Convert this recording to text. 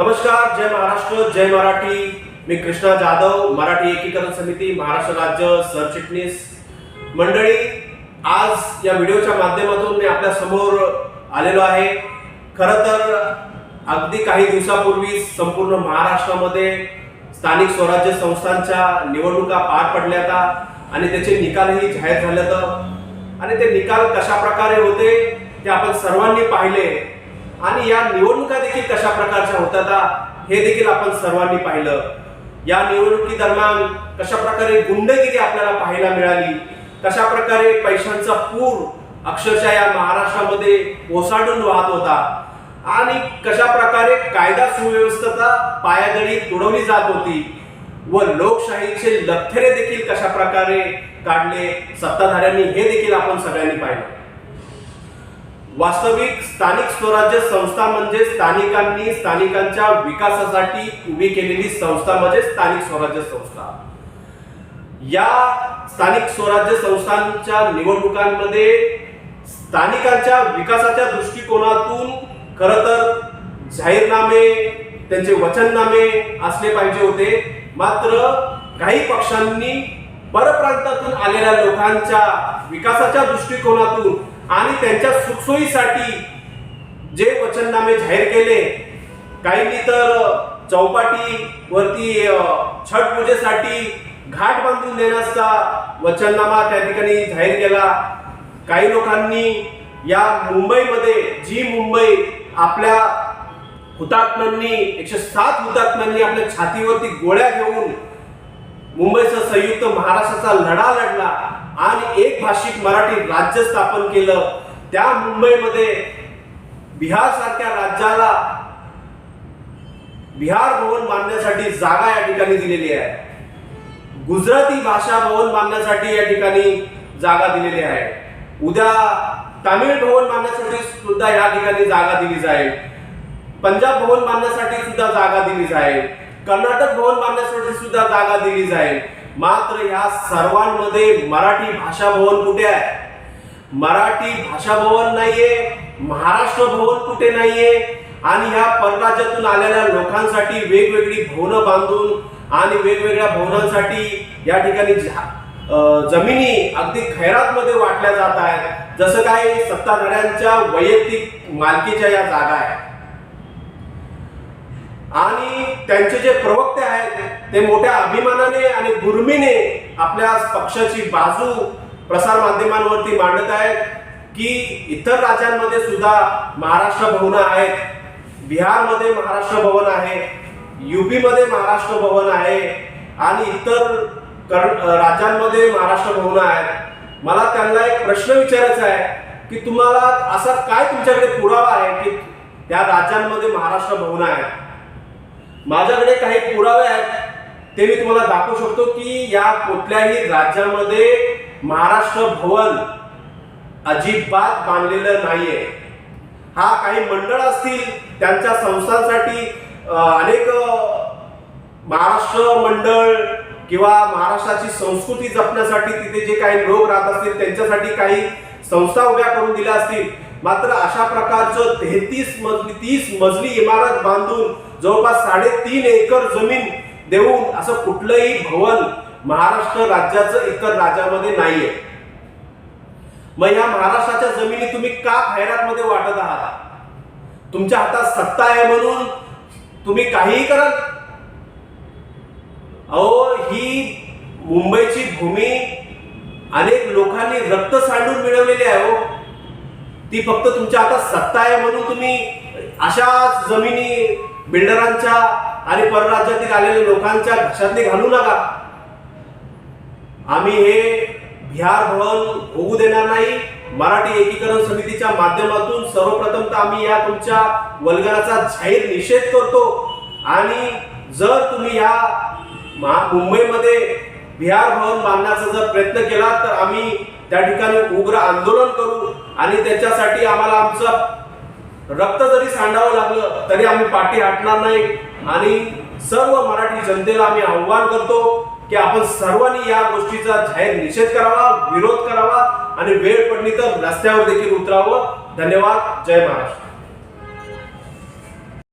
नमस्कार जय महाराष्ट्र जय मराठी. मी कृष्णा जाधव मराठी एकीकरण समिती महाराष्ट्र राज्य सरचिटणीस मंडळी आज या व्हिडिओच्या माध्यमातून मी आपल्यासमोर आलेलो आहे. खरं तर अगदी काही दिवसापूर्वी संपूर्ण महाराष्ट्रामध्ये स्थानिक स्वराज्य संस्थांच्या निवडणुका पार पडल्या आणि त्याचे निकालही जाहीर झाले तर? आणि ते निकाल कशा प्रकारे होते ते आपण सर्वांनी पाहिले. आणि या निवडणुका देखील कशा प्रकारच्या होत्या हे देखील आपण सर्वांनी पाहिलं. या निवडणुकी दरम्यान कशा प्रकारे गुंडगिरी आपल्याला पाहायला मिळाली कशा प्रकारे पैशांचा पूर अक्षरशः या महाराष्ट्रामध्ये ओसाडून वाहत होता आणि कशा प्रकारे कायदा सुव्यवस्थता पायादळी तुडवली जात होती व लोकशाहीचे लथेरे देखील कशा प्रकारे काढले सत्ताधाऱ्यांनी हे देखील आपण सगळ्यांनी पाहिलं. वास्तविक स्थानिक स्वराज्य संस्था म्हणजे स्थानिकांनी स्थानिकांच्या विकासासाठी उभी केलेली संस्था म्हणजे स्थानिक स्वराज्य संस्था. या स्थानिक स्वराज्य संस्थांच्या निवडणुकांमध्ये स्थानिकांच्या विकासाच्या दृष्टिकोनातून खर तर जाहीरनामे त्यांचे वचननामे असले पाहिजे होते. मात्र काही पक्षांनी परप्रांतातून आलेल्या लोकांच्या विकासाच्या दृष्टिकोनातून आणि त्यांच्या सुखसोयीसाठी जे वचननामे जाहीर केले काहींनी तर चौपाटी वरती छठ पूजेसाठी घाट बांधून देण्याचा वचननामा त्या ठिकाणी जाहीर केला. काही लोकांनी या मुंबईमध्ये जी मुंबई आपल्या हुतात्म्यांनी एकशे सात हुतात्म्यांनी आपल्या छातीवरती गोळ्या घेऊन मुंबईचा संयुक्त महाराष्ट्राचा लढा लढला आणि एक भाषिक मराठी राज्य स्थापन केलं. त्या मुंबईमध्ये बिहार सारख्या राज्याला बिहार भवन बांधण्यासाठी जागा या ठिकाणी दिलेली आहे. गुजराती भाषा भवन बांधण्यासाठी या ठिकाणी जागा दिलेली आहे. उद्या तामिळ भवन बांधण्यासाठी सुद्धा या ठिकाणी जागा दिली जाईल. पंजाब भवन बांधण्यासाठी सुद्धा जागा दिली जाईल. कर्नाटक भवन बांधण्यासाठी सुद्धा जागा दिली जाईल. मात्र या सर्वांमध्ये मराठी भाषा भवन कुठे आहे? मराठी भाषा भवन नाहीये महाराष्ट्र भवन कुठे नाहीये? आणि ह्या परराज्यातून आलेल्या लोकांसाठी वेगवेगळी भवनं बांधून आणि वेगवेगळ्या भवनांसाठी या ठिकाणी जमिनी अगदी खैरातमध्ये वाटल्या जात आहेत. जसं काय सत्ताधाऱ्यांच्या वैयक्तिक मालकीच्या या जागा आहेत. आणि त्यांचे जे प्रवक्ते आहेत ते मोठ्या अभिमानाने आणि दुर्मीने आपल्या पक्षाची बाजू प्रसार माध्यमांवरती मांडत आहेत की इतर राज्यांमध्ये सुद्धा महाराष्ट्र भवन आहेत बिहारमध्ये महाराष्ट्र भवन आहे युपीमध्ये महाराष्ट्र भवन आहे आणि इतर राज्यांमध्ये महाराष्ट्र भवन आहेत मला त्यांना एक प्रश्न विचारायचा आहे की तुम्हाला असा काय तुमच्याकडे पुरावा आहे की त्या राज्यांमध्ये महाराष्ट्र भवन आहेत माझ्याकडे काही पुरावे आहेत. ते मी तुम्हाला दाखवू शकतो की या कुठल्याही राज्यामध्ये महाराष्ट्र भवन अजिबात बांधलेलं नाहीये. हा काही मंडळ असतील त्यांच्या संस्थांसाठी अनेक महाराष्ट्र मंडळ किंवा महाराष्ट्राची संस्कृती जपण्यासाठी तिथे जे काही लोक राहत असतील त्यांच्यासाठी काही संस्था उभ्या करून दिल्या असतील. मात्र अशा प्रकारचं तेहतीस मजली तीस मजली इमारत बांधून जवळपास साडेतीन एकर जमीन देऊन असं कुठलंही भवन महाराष्ट्र राज्याचं इतर राज्यामध्ये नाहीये. मग या महाराष्ट्राच्या जमिनी तुम्ही का खैरातमध्ये वाटत आहात? तुमच्या हातात सत्ता आहे म्हणून तुम्ही काहीही करत अहो ही मुंबईची भूमी अनेक लोकांनी रक्त सांडून मिळवलेली आहे हो ती फक्त तुमच्या आता सत्ता आहे म्हणून तुम्ही अशा जमिनी बिल्डरांच्या आणि परराज्यातील आलेल्या लोकांच्या घशातले घालू नका. आम्ही हे बिहार भवन होऊ देणार नाही. मराठी एकीकरण समितीच्या माध्यमातून सर्वप्रथम तर आम्ही या तुमच्या वल्गनाचा जाहीर निषेध करतो. आणि जर तुम्ही या महा- मुंबईमध्ये बिहार भवन बांधण्याचा जर प्रयत्न केला तर आम्ही त्या ठिकाणी उग्र आंदोलन करू. आणि त्याच्यासाठी आम्हाला आमचं रक्त जरी सांडावं लागलं तरी आम्ही पाठी हटणार नाही. आणि सर्व मराठी जनतेला आम्ही आव्हान करतो की आपण सर्वांनी या गोष्टीचा जाहीर निषेध करावा विरोध करावा आणि वेळ पडली तर रस्त्यावर देखील उतरावं. धन्यवाद. जय महाराष्ट्र.